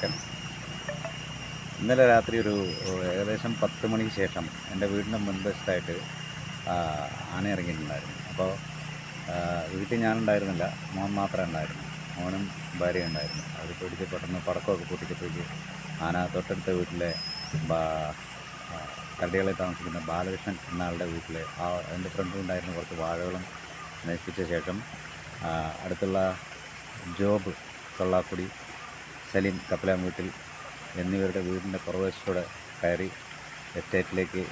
ചെറുക്കൻ ഇന്നലെ രാത്രി ഒരു ഏകദേശം പത്ത് മണിക്ക് ശേഷം എന്റെ വീടിന്റെ മുൻവശത്തായിട്ട് ആന ഇറങ്ങിയിട്ടുണ്ടായിരുന്നു. അപ്പോൾ വീട്ടിൽ ഞാനുണ്ടായിരുന്നില്ല. മോൻ മാത്രമേ ഉണ്ടായിരുന്നു. മോനും ഭാര്യ ഉണ്ടായിരുന്നു. അവർ പിടിച്ച് പെട്ടെന്ന് പടക്കമൊക്കെ പൊട്ടിച്ചപ്പോഴേക്ക് ആന തൊട്ടടുത്ത വീട്ടിലെ കടികളിൽ താമസിക്കുന്ന ബാലകൃഷ്ണൻ എന്നാളുടെ വീട്ടിൽ ആ എന്റെ ഫ്രണ്ടിലുണ്ടായിരുന്ന കുറച്ച് വാഴകളും നശിപ്പിച്ച ശേഷം അടുത്തുള്ള ജോബ് കൊള്ളാക്കുടി സലീം കപ്പലാം വീട്ടിൽ എന്നിവരുടെ വീടിന്റെ പുറവശത്തൂടെ കയറി എസ്റ്റേറ്റിലേക്ക്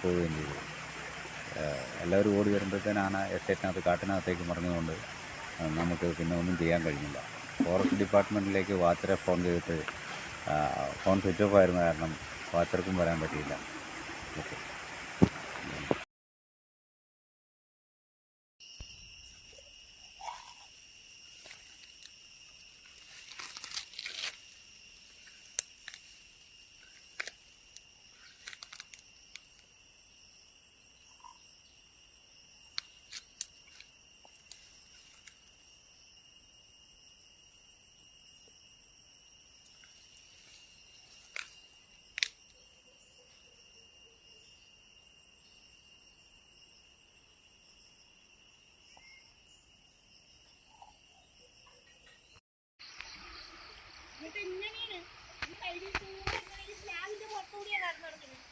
പോവുകയും ചെയ്തു. എല്ലാവരും ഓടി വരുമ്പോഴത്തേനാണ് എസ്റ്റേറ്റിനകത്ത് കാട്ടിനകത്തേക്ക് മറിഞ്ഞുകൊണ്ട് നമുക്ക് പിന്നെ ഒന്നും ചെയ്യാൻ കഴിഞ്ഞില്ല. ഫോറസ്റ്റ് ഡിപ്പാർട്ട്മെന്റിലേക്ക് വാച്ചറെ ഫോൺ ചെയ്തിട്ട് ഫോൺ സ്വിച്ച് ഓഫ് ആയിരുന്ന കാരണം വാച്ചർക്കും വരാൻ പറ്റിയില്ല. ഓക്കെ. ഇങ്ങനെയാണ് ഈ സ്ലാബിന്റെ പുറത്തുകൂടിയാണ് നടന്നു നടക്കുന്നത്